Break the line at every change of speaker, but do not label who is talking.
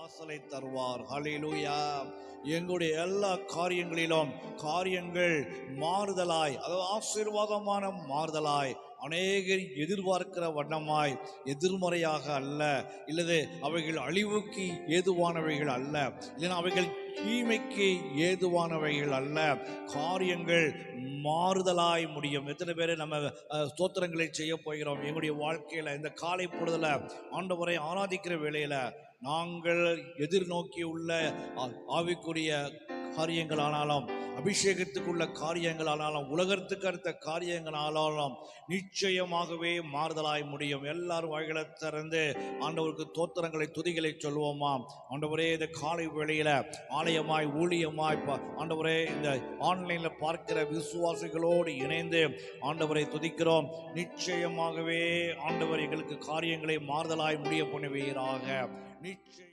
வாசலை தருவார். ஹலிலூயா எங்களுடைய எல்லா காரியங்களிலும் காரியங்கள் மாறுதலாய் அதாவது ஆசீர்வாதமான மாறுதலாய் அநேகர் எதிர்பார்க்கிற வண்ணமாய் எதிர்மறையாக அல்ல. இல்லது அவைகள் அழிவுக்கு ஏதுவானவைகள் அல்ல. இல்லைன்னா அவைகள் தீமைக்கு ஏதுவானவைகள் அல்ல. காரியங்கள் மாறுதலாய் முடியும். எத்தனை பேர் நம்ம ஸ்தோத்திரங்களை செய்ய போகிறோம். எங்களுடைய வாழ்க்கையில் இந்த காலை பொழுதுல ஆண்டவரை ஆராதிக்கிற வேளையில நாங்கள் எதிர்நோக்கி உள்ள ஆ- காரியங்கள் ஆனாலும் அபிஷேகத்துக்குள்ள காரியங்களானாலும் உலகத்துக்கு அடுத்த காரியங்களானாலும் நிச்சயமாகவே மாறுதலாய் முடியும். எல்லாரும் வாய்களை திறந்து ஆண்டவருக்கு தோத்திரங்களை துதிகளை சொல்லுவோமா? ஆண்டவரே இந்த காலை வேளையில் ஆலயமாய் ஊழியமாய் பா- ஆண்டவரே இந்த ஆன்லைனில் பார்க்கிற விசுவாசிகளோடு இணைந்து ஆண்டவரை துதிக்கிறோம். நிச்சயமாகவே ஆண்டவர் எங்களுக்கு காரியங்களை மாறுதலாய் முடிய பண்ணுவீராக. நிச்சயம்